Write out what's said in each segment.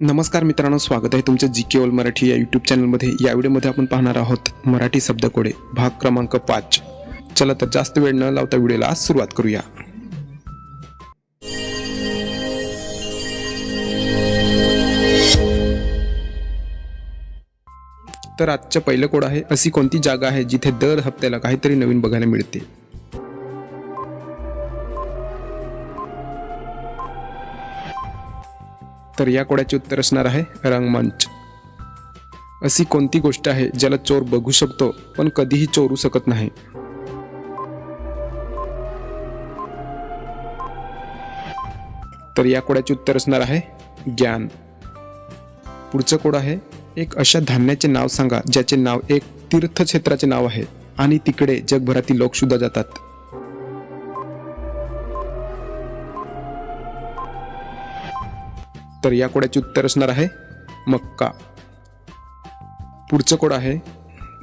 नमस्कार मित्रांनो स्वागत आहे तुमचं जी केवल मराठी या यूट्यूब चॅनलमध्ये या व्हिडिओमध्ये आपण पाहणार आहोत मराठी शब्दकोडे भाग क्रमांक पाच. चला तर जास्त वेळ न लावता व्हिडिओला सुरुवात करूया. तर आजचं पहिलं कोड आहे अशी कोणती जागा आहे जिथे दर हप्त्याला काहीतरी नवीन बघायला मिळते? तर या कोड्याचे उत्तर असणार आहे रंगमंच. अशी कोणती गोष्ट आहे ज्याला चोर बघू शकतो पण कधीही चोरू शकत नाही? तर या कोड्याचे उत्तर असणार आहे ज्ञान. पुढचं कोड आहे एक अशा धान्याचे नाव सांगा ज्याचे नाव एक तीर्थक्षेत्राचे नाव आहे आणि तिकडे जगभरातील लोक सुद्धा जातात. तर या कोड्याचे उत्तर असणार आहे मक्का. पुढचं कोड आहे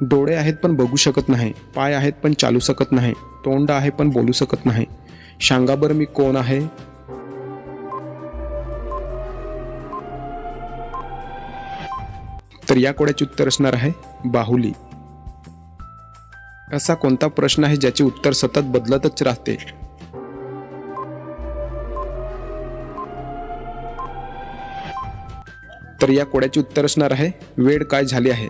डोळे आहेत पण बघू शकत नाही पाय आहेत पण चालू शकत नाही तोंड आहे पण बोलू शकत नाही. सांगा बरं मी कोण आहे? तर या कोड्याचे उत्तर असणार आहे बाहुली. असा कोणता प्रश्न आहे ज्याचे उत्तर सतत बदलतच राहते? तर या कोड्याचे उत्तर असणार आहे वेळ काय झाली आहे?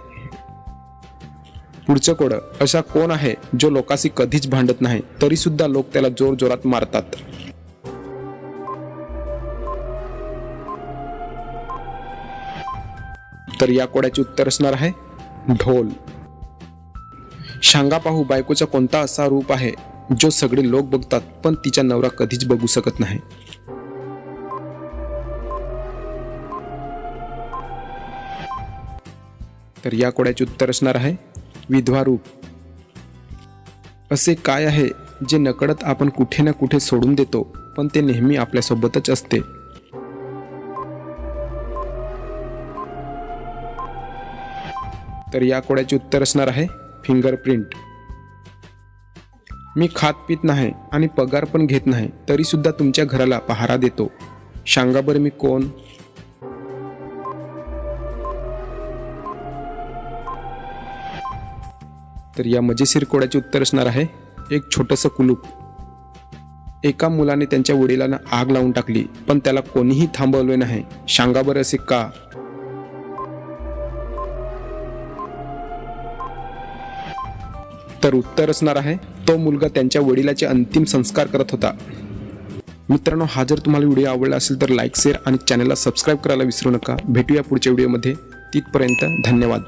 पुढचं कोड असा कोण आहे जो लोकांशी कधीच भांडत नाही तरी सुद्धा लोक त्याला जोर जोरात मारतात. तर या कोड्याचे उत्तर असणार आहे ढोल. शांगा पाहू बायकोचा कोणता असा रूप आहे जो सगळे लोक बघतात पण तिचा नवरा कधीच बघू शकत नाही. तर या कोड्याचे उत्तर असणार आहे विधवा रूप. असे काय आहे जे नकळत आपण कुठे ना कुठे सोडून देतो पण ते नेहमी आपल्यासोबतच असते? तर या कोड्याचे उत्तर असणार आहे फिंगरप्रिंट मी खात पित नाही आणि पगार पण घेत नाही तरी सुद्धा तुमच्या घराला पहारा देतो. सांगा बरं मी कोण? तर या मजेशीर कोड्याचे उत्तर असणार आहे एक छोटंसं कुलूप. एका मुलाने त्यांच्या वडिलांना आग लावून टाकली पण त्याला कोणीही थांबवले नाही. सांगा बरं असे का? तर उत्तर असणार आहे तो मुलगा त्यांच्या वडिलाचे अंतिम संस्कार करत होता. मित्रांनो हा जर तुम्हाला व्हिडिओ आवडला असेल तर लाईक शेअर आणि चॅनलला सबस्क्राईब करायला विसरू नका. भेटूया पुढच्या व्हिडिओमध्ये. तिथपर्यंत धन्यवाद.